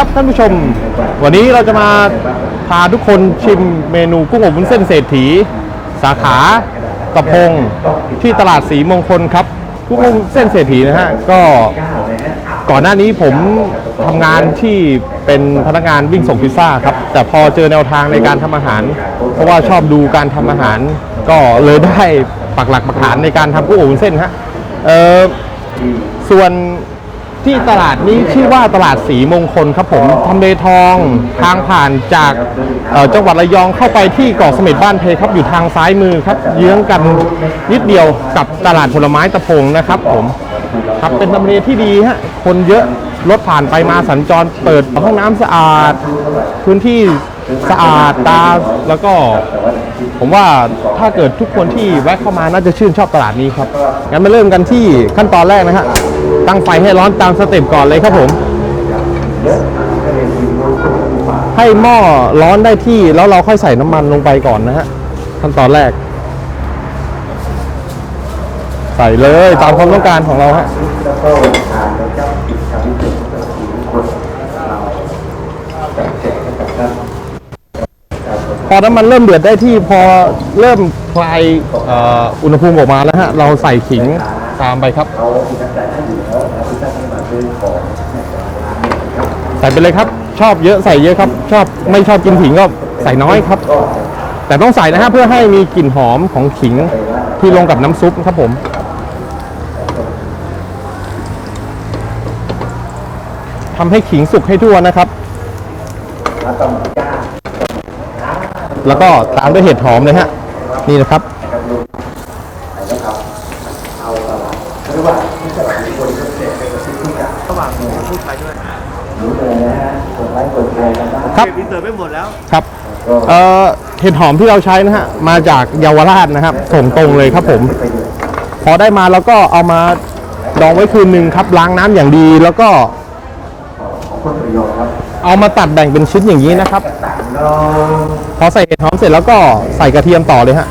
ครับท่านผู้ชม วันนี้เราจะมาพาทุกคนชิมเมนูกุ้งอบวุ้นเส้นเศรษฐี สาขาตะพงที่ตลาดสีมงคลครับกุ้งอบวุ้นเส้นเศรษฐีนะฮะก็ก่อนหน้านี้ผมทำงานที่เป็นพนักงานวิ่งส่งพิซซ่าครับ แต่พอเจอแนวทางในการทำอาหาร เพราะว่าชอบดูการทำอาหาร ก็เลยได้ปักหลักปักฐานในการทำกุ้งอบวุ้นเส้นฮะเออส่วน ที่ตลาดนี้ชื่อว่าตลาดสีมงคลครับผมทำเลทองทางผ่านจากเอ่อจังหวัดระยองเข้าไปที่เกาะเสม็ดบ้านเพครับอยู่ทางซ้ายมือครับ เยื้องกันนิดเดียวกับตลาดผลไม้ตะพงนะครับ ผมครับเป็นทำเลที่ดีฮะคนเยอะรถผ่านไปมาสัญจรเปิดห้องน้ำสะอาด พื้นที่สะอาดตาแล้วก็ ผมว่าถ้าเกิดทุกคนที่แวะเข้ามาน่าจะชื่นชอบตลาดนี้ครับงั้นมาเริ่มกันที่ขั้นตอนแรกนะฮะ ตั้งไฟให้ร้อนตามสเต็ปก่อนเลยครับผม ให้หม้อร้อนได้ที่แล้วเราค่อยใส่น้ำมันลงไปก่อนนะฮะขั้นตอนแรก ใส่เลยตามความต้องการของเราฮะพอน้ำมันเริ่มเดือดได้ที่พอเริ่มคลายอออุณหภูมิออกมาแล้วฮะ เราใส่ขิงตามไปครับ ใส่ไปเลยครับ ชอบเยอะใส่เยอะครับ ชอบไม่ชอบกินขิงก็ใส่น้อยครับ แต่ต้องใส่นะฮะเพื่อให้มีกลิ่นหอมของขิงที่ลงกับน้ำซุปครับผมทำให้ขิงสุกให้ทั่วนะครับ แล้วก็ตามด้วยเห็ดหอมเลยฮะ นี่นะครับ ครับ พิเศษไม่หมดแล้ว ครับเอ่อเห็ดหอมที่เราใช้นะฮะมาจากเยาวราชนะครับ ส่งตรงเลยครับผม พอได้มาแล้วก็เอามาดองไว้คืนหนึ่งครับล้างน้ำอย่างดีแล้วก็เอามาตัดแบ่งเป็นชิ้นอย่างนี้นะครับพอใส่เห็ดหอมเสร็จแล้วก็ใส่กระเทียมต่อเลยฮะ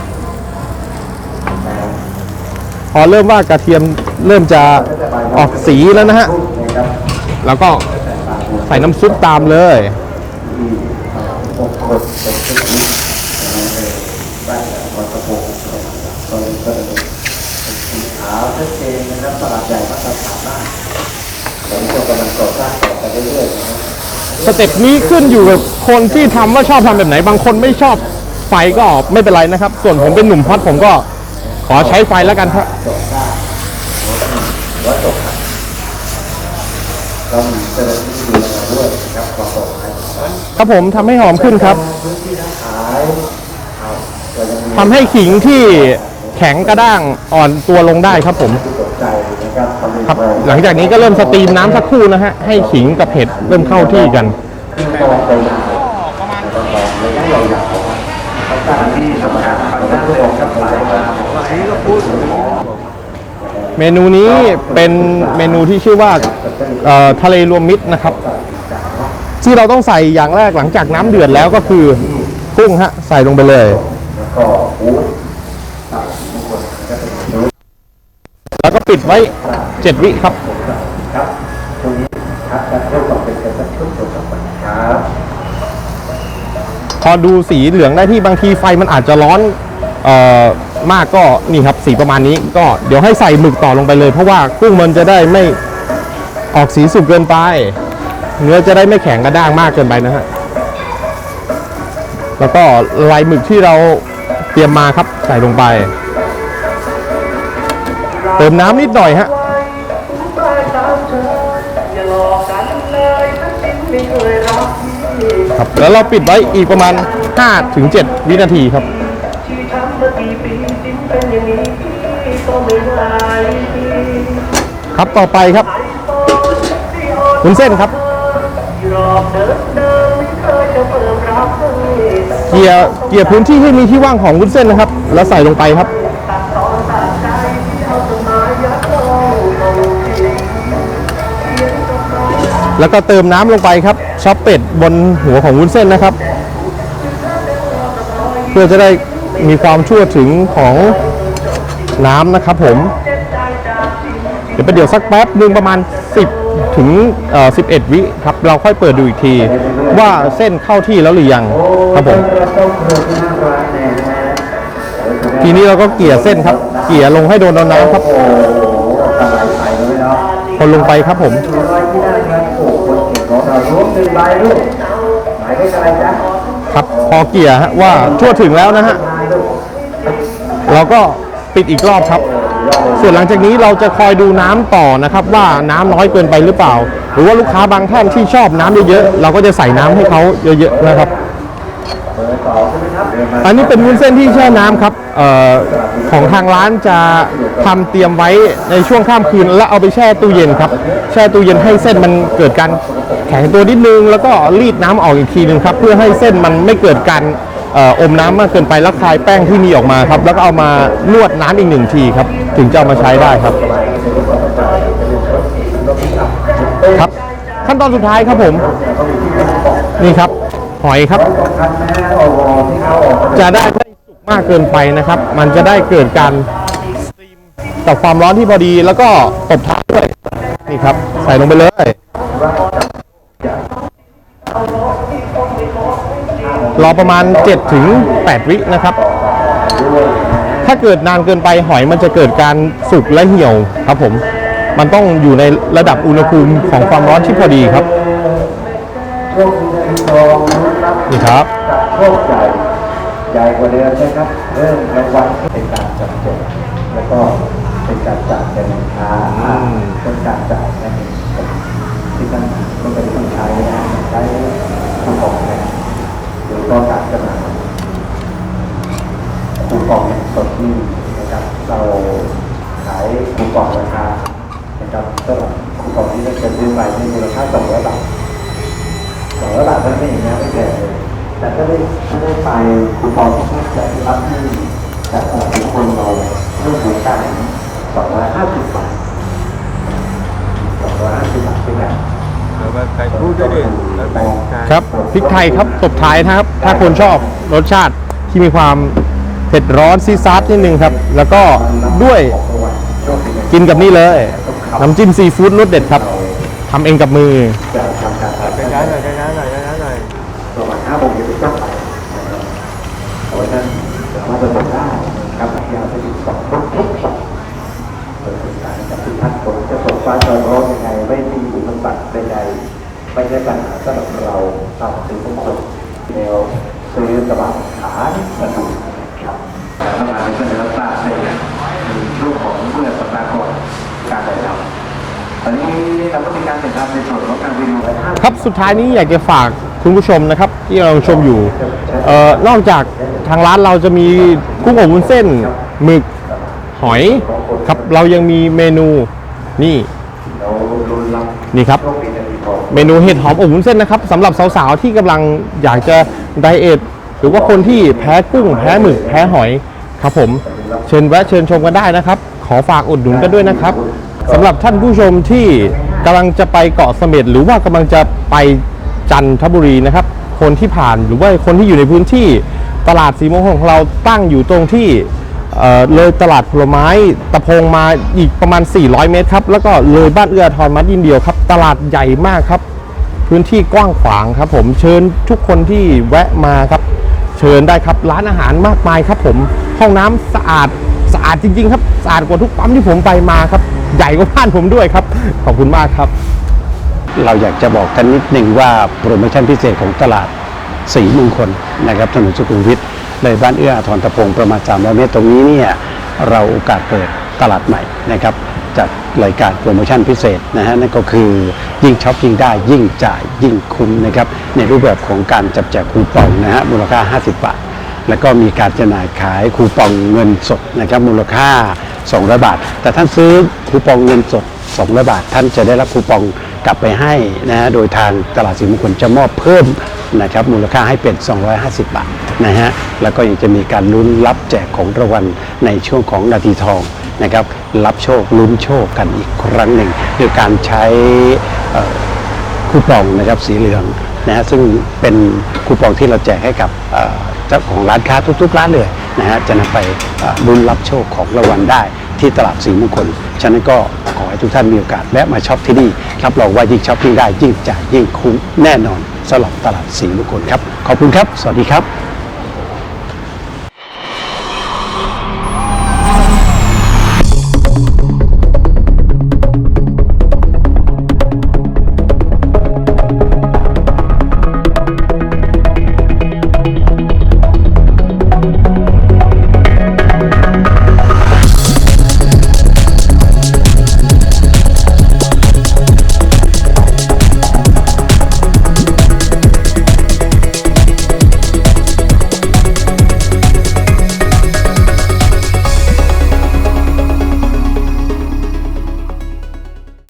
พอเริ่มว่ากระเทียมเริ่มจะออกสีแล้วนะฮะแล้วก็ ใส่น้ำซุปตามเลยขาวชัดเจนนะครับตลาดใหญ่มาตรฐานมากผมก็กำลังก่อสร้างต่อไปเรื่อยๆนะครับสเต็ปนี้ขึ้นอยู่กับคนที่ทำว่าชอบทำแบบไหน บางคนไม่ชอบไฟก็ไม่เป็นไรนะครับ ส่วนผมเป็นหนุ่มฮอตผมก็ขอใช้ไฟแล้วกันครับ เรามีเจ้าหน้าที่ดูแลด้วยนะครับความปลอดภัยครับผมทำให้หอมขึ้นครับ พื้นที่ทั้งขายเอาเรายังมีทำให้ขิงที่แข็งกระด้างอ่อนตัวลงได้ครับผม ที่สนใจนะครับทำเป็นครับแบรนด์หลังจากนี้ก็เริ่มสตรีมน้ำสักครู่นะฮะ ให้ขิงกับเห็ดเริ่มเข้าที่กันที่มองไปยาวประมาณตอนเลยต้องเรายาวเขาตั้งที่ทำงานไปนั่งรอกับหลายมาวันนี้ก็พูดถึงเมนูนี้เป็นเมนูที่ชื่อว่าเอ่อ ทะเลรวมมิตรนะครับ ที่เราต้องใส่อย่างแรกหลังจากน้ำเดือดแล้วก็คือกุ้งฮะใส่ลงไปเลยแล้วก็ปิดไว้7วิครับครับตรงนี้ครับจะเริ่มต่อเป็นกันสักครึ่งชั่วโมงครับพอดูสีเหลืองได้ที่บางทีไฟมันอาจจะร้อนออมากก็นี่ครับสีประมาณนี้ก็เดี๋ยวให้ใส่หมึกต่อลงไปเลย เพราะว่ากุ้งมันจะได้ไม่ ออกสีสุกเกินไป เนื้อจะได้ไม่แข็งกระด้างมากเกินไปนะฮะ แล้วก็ลายหมึกที่เราเตรียมมาครับใส่ลงไป เติมน้ำนิดหน่อยฮะครับแล้วเราปิดไว้อีกประมาณ 5 ถึง 7 วินาทีครับครับต่อไปครับ วุ้นเส้นครับเดินเดินไม่ยเปิดรับเลยเกียร์เกียร์พื้นที่ให้มีที่ว่างของวุ้นเส้นนะครับ แล้วใส่ลงไปครับแล้วก็เติมน้ำลงไปครับช็อปเป็ดบนหัวของวุ้นเส้นนะครับ เพื่อจะได้มีความชั่วถึงของน้ำนะครับผม เดี๋ยวไปเดี๋ยวสักแป๊บหนึ่งประมาณ 10 ถึง 11 วิครับ เราค่อยเปิดดูอีกที ว่าเส้นเข้าที่แล้วหรือยังครับผม ทีนี้เราก็เกลี่ยเส้นครับ เกลี่ยลงให้โดนน้ำครับโอ้โหกำไรไปเลยเนาะคนลงไปครับผมครับพอเกลี่ยฮะว่าทั่วถึงแล้วนะฮะเราก็ปิดอีกรอบครับ ส่วนหลังจากนี้เราจะคอยดูน้ำต่อนะครับ ว่าน้ำน้อยเกินไปหรือเปล่า หรือว่าลูกค้าบางท่านที่ชอบน้ำเยอะๆเราก็จะใส่น้ำให้เขาเยอะๆนะครับอันนี้เป็นวุ้นเส้นที่แช่น้ำครับออของทางร้านจะทำเตรียมไว้ในช่วงข้ามคืน แล้วเอาไปแช่ตู้เย็นครับ แช่ตู้เย็นให้เส้นมันเกิดการแข็งตัวนิดนึง แล้วก็รีดน้ำออกอีกทีนึงครับ เพื่อให้เส้นมันไม่เกิดการอออมน้ำมากเกินไปแล้วคลายแป้งที่มีออกมาครับ แล้วก็เอามานวดน้ำอีกหนึ่งทีครับ ถึงจะเอามาใช้ได้ครับ ครับขั้นตอนสุดท้ายครับผม นี่ครับ หอยครับ จะได้ไม่สุกมากเกินไปนะครับ มันจะได้เกิดการสตรีมกับความร้อนที่พอดีแล้วก็ตบท้ายด้วยนี่ครับ ใส่ลงไปเลยรอประมาณ7ถึง8วินะครับ ถ้าเกิดนานเกินไปหอยมันจะเกิดการสุกและเหี่ยวครับผม มันต้องอยู่ในระดับอุณหภูมิของความร้อนที่พอดีครับโชคดีนะพี่ทอครับโชคใหญ่ใหญ่กว่าเดิมใช่ครับ เริ่มรางวัลเป็นการจัดเก็บแล้วก็เป็นการจ่ายเงินค้าเป็นการจ่ายเงินที่ท่านต้องเป็นคนใช้นะใช้คูปองเนี่ยหรือก็การจำหน่าย คูปองสดที่นะครับ เราขายคูปองราคานะครับสำหรับคูปองที่จะซื้อไปที่มูลค่าสองร้อยบาทสองร้อยบาทไม่เห็นนะไม่แพงเลยแต่ถ้าได้ถ้าได้ไปคูปองที่จะรับที่จากทุกคนเราเรื่องของการสองร้อยห้าสิบบาทสองร้อยห้าสิบบาทเป็นไงไก่พูดด้วยดิแล้วไก่ไก่ครับพริกไทยครับตบท้ายนะครับ ถ้าคนชอบรสชาติที่มีความ เผ็ดร้อนซีซาร์นิดนึงครับ แล้วก็ด้วยกินกับนี่เลย น้ำจิ้มซีฟู้ดรสเด็ดครับทำเองกับมือ ครับสุดท้ายนี้อยากจะฝากคุณผู้ชมนะครับ ที่เราชมอยู่เอ่อนอกจากทางร้านเราจะมีกุ้งอบวุ้นเส้นหมึกหอยครับเรายังมีเมนูนี่นี่ครับ เมนูเห็ดหอมอบวุ้นเส้นนะครับสำหรับสาวๆที่กำลังอยากจะไดเอทหรือว่าคนที่แพ้กุ้งแพ้หมึกแพ้หอยครับผมเชิญแวะเชิญชมกันได้นะครับ ขอฝากอุดหนุนกันด้วยนะครับสำหรับท่านผู้ชมที่ กำลังจะไปเกาะเสม็ดหรือว่ากำลังจะไปจันทบุรีนะครับ คนที่ผ่านหรือว่าคนที่อยู่ในพื้นที่ตลาดสีมงคลของเราตั้งอยู่ตรงที่เอ่อเลยตลาดผลไม้ตะพงมาอีกประมาณ 400 เมตรครับ แล้วก็เลยบ้านเอื้ออาทรมัดยินเดียวครับ ตลาดใหญ่มากครับ พื้นที่กว้างขวางครับผมเชิญทุกคนที่แวะมาครับ เชิญได้ครับร้านอาหารมากมายครับผมห้องน้ำสะอาด อาดจริง ๆ ครับสะอาดกว่าทุกปั๊มที่ผมไปมาครับ ใหญ่กว่าบ้านผมด้วยครับ ขอบคุณมากครับ เราอยากจะบอกกันนิดหนึ่งว่าโปรโมชั่นพิเศษของตลาดสีมงคลนะครับถนนสุขุมวิทเลยบ้านเอื้ออาทรตะพงประมาณ 300 เมตรตรงนี้เนี่ยเราโอกาสเปิดตลาดใหม่นะครับจัดรายการโปรโมชั่นพิเศษนะฮะนั่นก็คือยิ่งช็อปยิ่งได้ยิ่งจ่ายยิ่งคุ้มนะครับในรูปแบบของการจับแจกคูปองนะฮะมูลค่า 50 บาท แล้วก็มีการจำหน่ายขายคูปองเงินสดนะครับมูลค่า 200 บาท แต่ท่านซื้อคูปองเงินสด 200 บาท ท่านจะได้รับคูปองกลับไปให้นะฮะโดยทางตลาดสีมงคลจะมอบเพิ่มนะครับมูลค่าให้เป็น 250 บาทนะฮะแล้วก็ยังจะมีการลุ้นรับแจกของรางวัลในช่วงของนาทีทองนะครับรับโชคลุ้นโชคกันอีกครั้งหนึ่งโดยการใช้คูปองนะครับสีเหลืองนะฮะซึ่งเป็นคูปองที่เราแจกให้กับ เจ้าของร้านค้าทุกๆร้านเลยนะฮะจะนำไปเอ่อลุ้นรับโชคของรางวัลได้ที่ตลาดสีมงคล ฉะนั้นก็ขอให้ทุกท่านมีโอกาสและมาช็อปที่นี่รับรองว่ายิ่งช็อปยิ่งได้ยิ่งจ่ายยิ่งคุ้มแน่นอนสำหรับตลาดสีมงคลครับ ขอบคุณครับ สวัสดีครับ